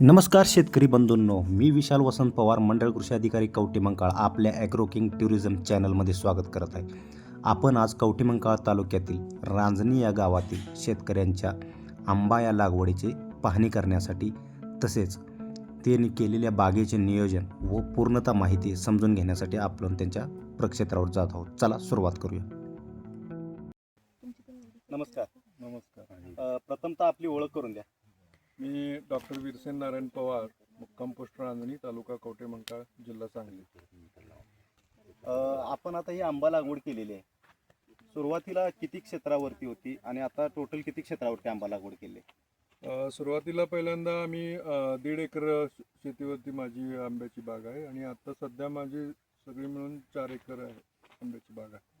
नमस्कार शेतकरी बंधूंनो मी विशाल वसंत पवार मंडळ कृषी अधिकारी कवटेमंकाळ आपल्या ॲग्रो किंग टुरिझम चॅनलमध्ये स्वागत करत आहे. आपण आज कवटेमंकाळ तालुक्यातील रांजणी या गावातील शेतकऱ्यांच्या आंबा या लागवडीची पाहणी करण्यासाठी तसेच त्यांनी केलेल्या बागेचे नियोजन व पूर्णता माहिती समजून घेण्यासाठी आपण त्यांच्या प्रक्षेत्रावर जात आहोत. चला सुरुवात करूया. नमस्कार. नमस्कार प्रथमतः आपली ओळख करून द्या. मी डॉक्टर वीरसेन नारायण पवार मुक्काम पोस्ट रांजणी तालुका कवठे मंकाळ जिल्हा सांगली. आपण आता ही आंबा लागवड केलेली आहे. सुरुवातीला किती क्षेत्रावरती होती आणि आता टोटल किती क्षेत्रावरती आंबा लागवड केली सुरुवातीला पहिल्यांदा आम्ही दीड एकर श- शेतीवरती माझी आंब्याची बाग आहे आणि आता सध्या माझी सगळी मिळून चार एकर आहे आंब्याची बाग आहे.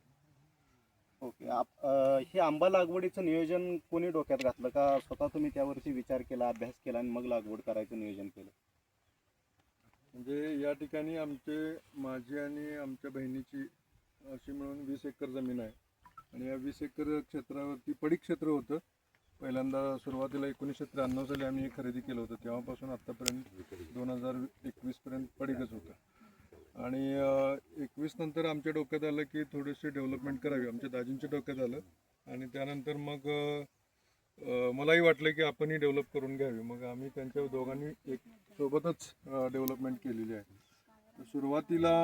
ओके. आप- हे आंबा लागवडीचं नियोजन कोणी डोक्यात घातलं? का स्वतः तुम्ही त्यावरती विचार केला अभ्यास केला आणि मग लागवड करायचं नियोजन केलं? म्हणजे या ठिकाणी आमचे माझी आणि आमच्या बहिणीची अशी मिळून वीस एकर जमीन आहे. आणि या वीस एकर क्षेत्रावरती पडीक क्षेत्र होतं. पहिल्यांदा सुरुवातीला एकोणीसशे त्र्याण्णव साली आम्ही हे खरेदी केलं होतं. तेव्हापासून आत्तापर्यंत दोन हजार एकवीसपर्यंत पडीकच होतं. आणि एकवीस नंतर आमच्या डोक्यात आलं की थोडीशी डेव्हलपमेंट करावी. आमच्या दाजींच्या डोक्यात आलं. आणि त्यानंतर मग मलाही वाटलं की आपणही डेव्हलप करून घ्यावी. मग आम्ही त्यांच्या दोघांनी एक सोबतच डेव्हलपमेंट केलेली आहे. सुरुवातीला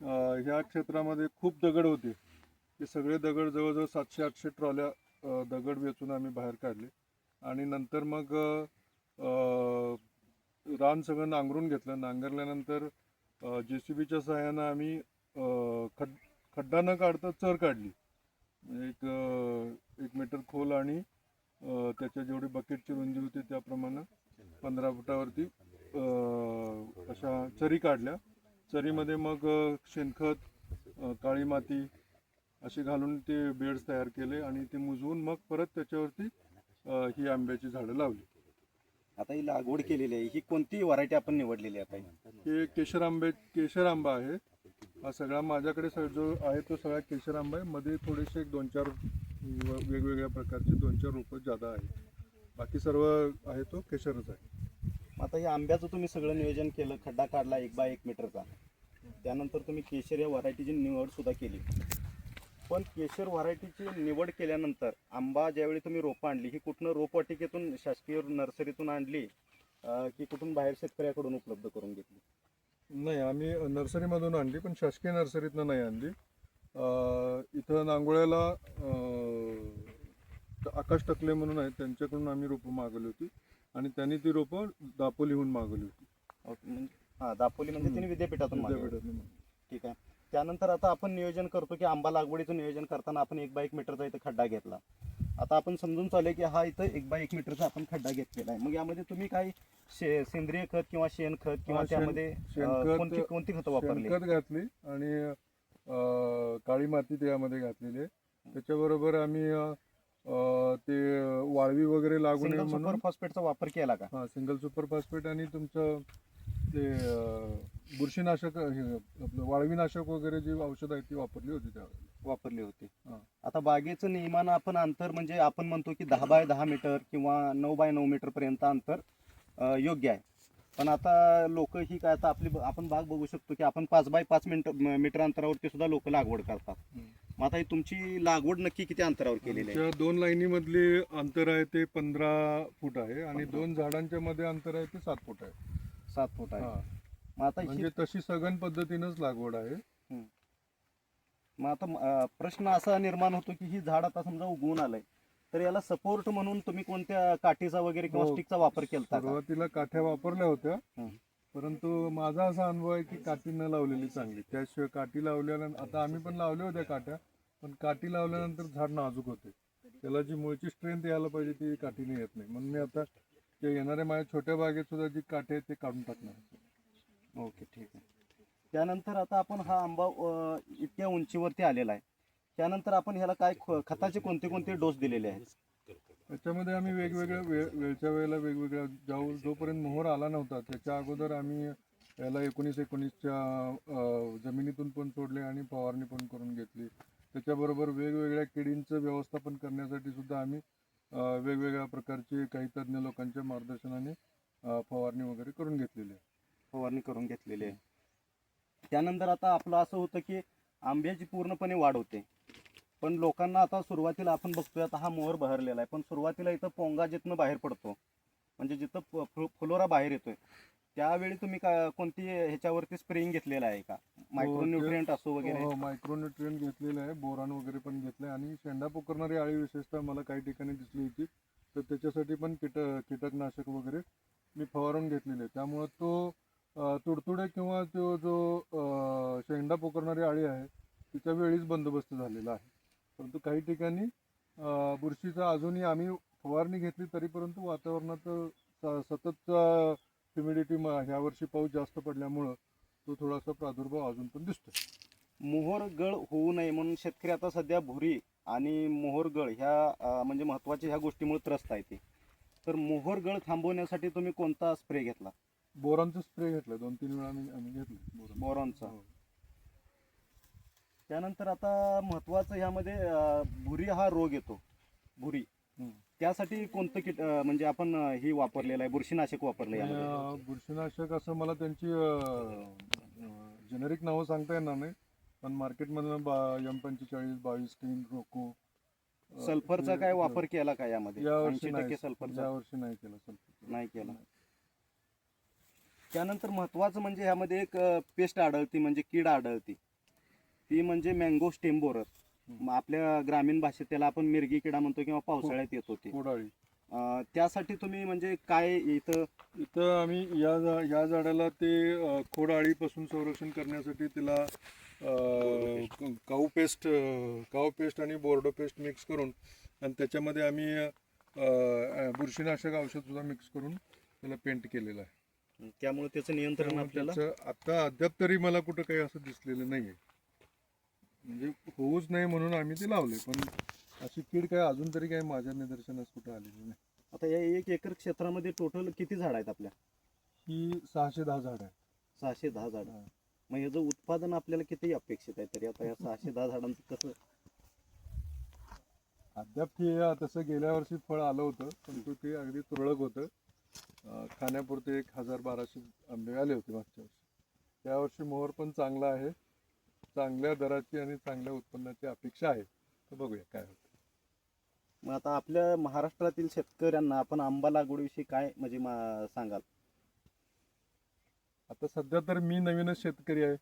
ह्या क्षेत्रामध्ये खूप दगड होते. ते सगळे दगड जवळजवळ सातशे आठशे ट्रॉल्या दगड वेचून आम्ही बाहेर काढले. आणि नंतर मग रान सगळं नांगरून घेतलं. नांगरल्यानंतर जे सी बीच्या सहाय्यानं आम्ही खड खड्डा न काढता चर काढली. म्हणजे एक एक मीटर खोल आणि त्याच्या जेवढी बकेटची रुंदी होती त्याप्रमाणे पंधरा फुटावरती अशा चरी काढल्या. चरीमध्ये मग शेणखत काळी माती असे घालून ते बेड्स तयार केले आणि ते मुजवून मग परत त्याच्यावरती ही आंब्याची झाडं लावली. आता ही लागवड केलेली आहे. ही कोणती व्हरायटी आपण निवडलेली आहे आता? ही? केशर आंबे केशर आंबा आहे. हा सगळा माझ्याकडे स- जो आहे तो सगळा केशर आंबा आहे. मध्ये थोडेसे एक दोन चार व- वेगवेगळ्या प्रकारचे दोन चार रोपं जादा आहेत. बाकी सर्व आहे तो केशरच आहे. आता या आंब्याचं तुम्ही सगळं नियोजन केलं खड्डा काढला एक बाय एक मीटरचा. त्यानंतर तुम्ही केशर या व्हरायटीची निवड सुद्धा केली. पण केशर व्हरायटीची निवड केल्यानंतर आंबा ज्यावेळी तुम्ही रोपं आणली ही कुठनं रोपवाटिकेतून शासकीय नर्सरीतून आणली की कुठून बाहेर शेतकऱ्याकडून उपलब्ध करून घेतली नाही आम्ही नर्सरीमधून आणली पण शासकीय नर्सरीतनं नाही आणली इथं नांगोळ्याला आकाश टकले म्हणून आहेत त्यांच्याकडून आम्ही रोपं मागवली होती आणि त्यांनी ती रोपं दापोलीहून मागवली होती म्हणजे- हा दापोली म्हणजे. तिने विद्यापीठातून. विद्यापीठातून. ठीक आहे त्यानंतर आता आपण नियोजन करतो की आंबा लागवडीचं नियोजन करताना आपण एक बाय एक मीटरचा इथं खड्डा घेतला. आता आपण समजून चालू की हा इथं एक बाय एक मीटरचा आपण खड्डा घेतलेला आहे. मग यामध्ये तुम्ही काही शे सेंद्रिय खत किंवा शेणखत किंवा हा, शेण- त्यामध्ये अं, कोणती कोणती खतं वापरली? शेणखत घातली आणि अं, काळी माती त्यामध्ये घातलेली आहे. त्याच्याबरोबर आम्ही अं, अं, ते वाळवी वगैरे लागू नये सिंगल सुपर म्हणून फॉस्फेटचा वापर केला का? हा सिंगल सुपर फॉस्फेट आणि तुमचं ते अं, बुरशीनाशक हे आपलं वाळवीनाशक वगैरे जी औषधं आहेत ती वापरली होती त्यावेळेला. वापरली होती. हा. आता बागेचं नियमानं आपण अंतर म्हणजे आपण म्हणतो की दहा बाय दहा मीटर किंवा नऊ बाय नऊ मीटर पर्यंत अंतर अं, योग्य आहे. पण आता लोक ही काय आता आपली आपण बाग बघू शकतो की आपण पाच बाय पाच मिनिट मीटर अंतरावरती सुद्धा लोक लागवड करतात. हम्म. मग आता ही तुमची लागवड नक्की किती अंतरावर केलेली आहे? आमच्या दोन लाईनीमधले अंतर आहे ते पंधरा फूट आहे आणि दोन झाडांच्या मध्ये अंतर आहे ते सात फूट आहे. सात फूट आहे. हा. मग आता ही म्हणजे तशी सघन पद्धतीनंच लागवड आहे. मग आता अं, प्रश्न असा निर्माण होतो की ही झाड आता समजा उगवून आलंय तर याला सपोर्ट म्हणून तुम्ही कोणत्या काठीचा वगैरे किंवा हो. स्टिकचा वापर केला सुरुवातीला काठ्या वापरल्या होत्या. हं. परंतु माझा असा अनुभव आहे की काठी न लावलेली चांगली. त्याशिवाय काठी लावल्यानंतर आता आम्ही पण लावल्या होत्या काठ्या पण काठी लावल्यानंतर झाड नाजूक होते. त्याला जी मुळची स्ट्रेंथ यायला पाहिजे ती काठीने येत नाही. म्हणून मी आता ते येणाऱ्या माझ्या छोट्या बागेत सुद्धा जी काठी आहेत ते काढून टाकणार ओके ठीक आहे. त्यानंतर आता आपण हा आंबा अ, इतक्या उंचीवरती आलेला आहे. त्यानंतर आपण ह्याला काय ख- खताचे कोणते कोणते डोस दिलेले आहेत? त्याच्यामध्ये आम्ही वेगवेगळ्या वेळ वेळच्या वेळेला वेगवेगळ्या जाऊ जोपर्यंत मोहर आला नव्हता त्याच्या अगोदर आम्ही याला एकोणीस एकोणीसच्या अं, जमिनीतून पण सोडले आणि फवारणी पण करून घेतली. त्याच्याबरोबर वेगवेगळ्या किडींचं व्यवस्थापन करण्यासाठी सुद्धा आम्ही अं, वेगवेगळ्या प्रकारचे काही तज्ज्ञ लोकांच्या मार्गदर्शनाने अं, फवारणी वगैरे करून घेतलेली आहे. फवारणी करून घेतलेली आहे. त्यानंतर आता आपलं असं होतं की आंब्याची पूर्णपणे वाढ होते. पण लोकांना आता सुरुवातीला आपण बघतोय आता हा मोहर बहरलेला आहे. पण सुरुवातीला इथं पोंगा जिथनं बाहेर पडतो म्हणजे जिथं फुलोरा बाहेर येतोय त्यावेळी तुम्ही का कोणती ह्याच्यावरती स्प्रेइंग घेतलेलं आहे का? मायक्रोन्युट्रियंट असो वगैरे? हो, मायक्रोन्युट्रियंट घेतलेलं आहे बोरान वगैरे पण घेतलंय. आणि शेंडा पोकरणारी आळी विशेषतः मला काही ठिकाणी दिसली होती. तर त्याच्यासाठी पण कीट कीटकनाशक वगैरे मी फवारून घेतलेले त्यामुळे त्यामुळं तो तुडतुडे किंवा तो जो शेंडा पोकरणारी आळी आहे तिच्या वेळीच बंदोबस्त झालेला आहे. परंतु काही ठिकाणी बुरशीचा अजूनही आम्ही फवारणी घेतली तरी परंतु वातावरणात स- सततचा ह्युमिडिटी ह्या वर्षी पाऊस जास्त पडल्यामुळं तो थोडासा प्रादुर्भाव अजून पण दिसतो मोहर गळ होऊ नये म्हणून शेतकरी आता सध्या भुरी आणि मोहर गळ ह्या म्हणजे महत्त्वाच्या ह्या गोष्टीमुळे त्रस्त आहे ते. तर मोहर गळ थांबवण्यासाठी तुम्ही कोणता स्प्रे घेतला? बोरांचा स्प्रे घेतला दोन तीन वेळा आम्ही आम्ही घेतला बोरान बोरॉनचा हो. त्यानंतर आता महत्वाचं ह्यामध्ये अं, भुरी हा रोग येतो. भुरी. हम्म. त्यासाठी कोणतं किट अं, म्हणजे आपण अं, हे वापरलेलं आहे बुरशीनाशक वापरलं आणि, यामध्ये? अं, बुरशीनाशक असं मला त्यांची जेनेरिक नावं सांगता येणार नाही. पण मार्केटमधनं बा एम पंचेचाळीस बावीस तीन रोको अं, सल्फरचा हे- काय वापर केला का यामध्ये? यावर्षी 80% नाही. सल्फरचा? यावर्षी नाही केला सल्फर नाही केला. त्यानंतर महत्वाचं म्हणजे ह्यामध्ये एक पेस्ट आढळती म्हणजे कीड आढळती. ती म्हणजे मँगो स्टेम बोरर हम्म. आपल्या ग्रामीण भाषेत त्याला आपण मिरगी किडा म्हणतो किंवा पावसाळ्यात येतो ते. कोडाळी. अं, त्यासाठी तुम्ही म्हणजे काय इथं इथं आम्ही या झा- या झाडाला ते अ, खोड अळीपासून संरक्षण करण्यासाठी तिला अ, क- काऊ पेस्ट अ, काऊ पेस्ट आणि बोर्डो पेस्ट मिक्स करून आणि त्याच्यामध्ये आम्ही अ, अ, बुरशीनाशक औषध सुद्धा मिक्स करून त्याला पेंट केलेलं आहे. त्यामुळे त्याचं नियंत्रण आपल्याला त्याचं आता अद्याप तरी मला कुठं काही असं दिसलेलं नाही आहे म्हणजे होऊच नाही म्हणून आम्ही ते लावले पण अशी कीड काय अजून तरी काही माझ्या निदर्शनास कुठं आलेली नाही. आता या एक एकर क्षेत्रामध्ये टोटल किती झाड आहेत आपल्या? ही सहाशे दहा झाड आहे सहाशे दहा झाड. हा. मग याचं उत्पादन आपल्याला किती अपेक्षित आहे तरी आता या सहाशे दहा झाडांचं कसं अद्याप ते तसं गेल्या वर्षी फळ आलं होतं परंतु ते अगदी तुरळक होतं. खाण्यापुरते एक हजार बाराशे आंबे आले होते मागच्या वर्षी. यावर्षी मोहर पण चांगला आहे. चांगल्या दराची आणि चांगल्या उत्पन्नाची अपेक्षा आहे. तर बघूया काय होतं. मग आता आपल्या महाराष्ट्रातील शेतकऱ्यांना आपण आंबा लागवडीविषयी काय म्हणजे सांगाल? आता सध्या तर मी नवीनच शेतकरी आहे.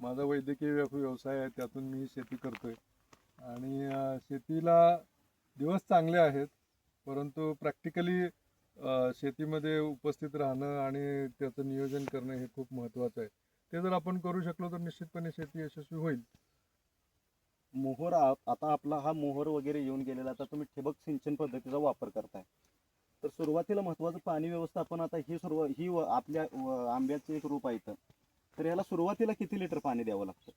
माझा वैद्यकीय व्यवसाय आहे. त्यातून मी शेती करतोय. आणि शेतीला दिवस चांगले आहेत. परंतु प्रॅक्टिकली शेतीमध्ये उपस्थित राहणं आणि त्याचं नियोजन करणं हे खूप महत्त्वाचं आहे. ते जर आपण करू शकलो तर निश्चितपणे शेती यशस्वी होईल. मोहर आ- आता आपला हा मोहर वगैरे येऊन गेलेला आता तुम्ही ठिबक सिंचन पद्धतीचा वापर करताय. तर सुरुवातीला महत्वाचं पाणी व्यवस्थापन आता ही सुरुवात ही व- आपल्या व- आंब्याचं एक रूप आहे इथं. तर याला सुरुवातीला किती लिटर पाणी द्यावं लागतं?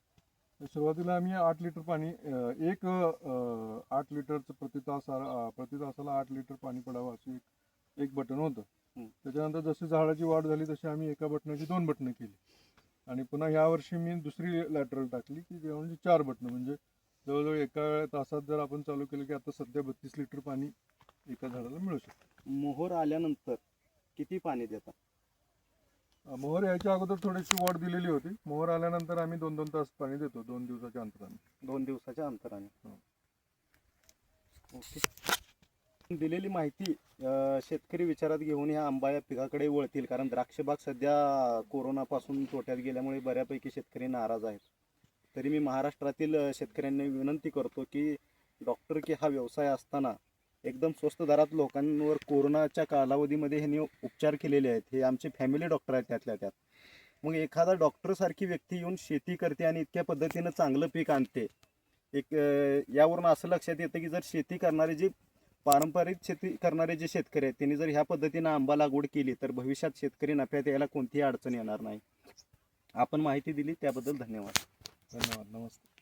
सुरुवातीला आम्ही आठ लिटर पाणी अं, एक अं, आठ लिटरचं प्रति तास अं, प्रति तासाला आठ लिटर पाणी पडावं असं एक एक बटन होतं. त्याच्यानंतर जशी झाडाची वाढ झाली तशी आम्ही एका बटनाची दोन बटणं केली. आणि पुन्हा ह्या वर्षी मी दुसरी लॅटरल टाकली की म्हणजे चार बटणं म्हणजे जवळजवळ एका तासात जर आपण चालू केलं की आता सध्या बत्तीस लिटर पाणी एका झाडाला मिळू शकतं. मोहर आल्यानंतर किती पाणी देतात मोहर यायच्या अगोदर थोडीशी वाढ दिलेली होती. मोहर आल्यानंतर आम्ही दोन दोन तास पाणी देतो दोन दिवसाच्या अंतराने. दोन दिवसाच्या अंतराने. हो. ओके. दिलेली माहिती शेतकरी विचारात घेऊन ह्या आंबा या पिकाकडे वळतील. कारण द्राक्ष बाग सध्या कोरोनापासून तोट्यात गेल्यामुळे बऱ्यापैकी शेतकरी नाराज आहेत. तरी मी महाराष्ट्रातील शेतकऱ्यांना विनंती करतो की डॉक्टर की हा व्यवसाय असताना एकदम स्वस्त दरात लोकांवर कोरोनाच्या कालावधीमध्ये ह्यांनी उपचार केलेले आहेत. हे आमचे फॅमिली डॉक्टर आहेत त्यातल्या त्यात. मग एखादा डॉक्टरसारखी व्यक्ती येऊन शेती करते आणि इतक्या पद्धतीनं चांगलं पीक आणते. एक यावरून असं लक्षात येतं की जर शेती करणारे जे पारंपरिक शेती करणारे जे शेतकरी आहेत त्यांनी जर ह्या पद्धतीनं आंबा लागवड केली तर भविष्यात शेतकरी नफ्यात यायला कोणतीही अडचण येणार नाही. आपण माहिती दिली त्याबद्दल धन्यवाद. धन्यवाद. नमस्ते.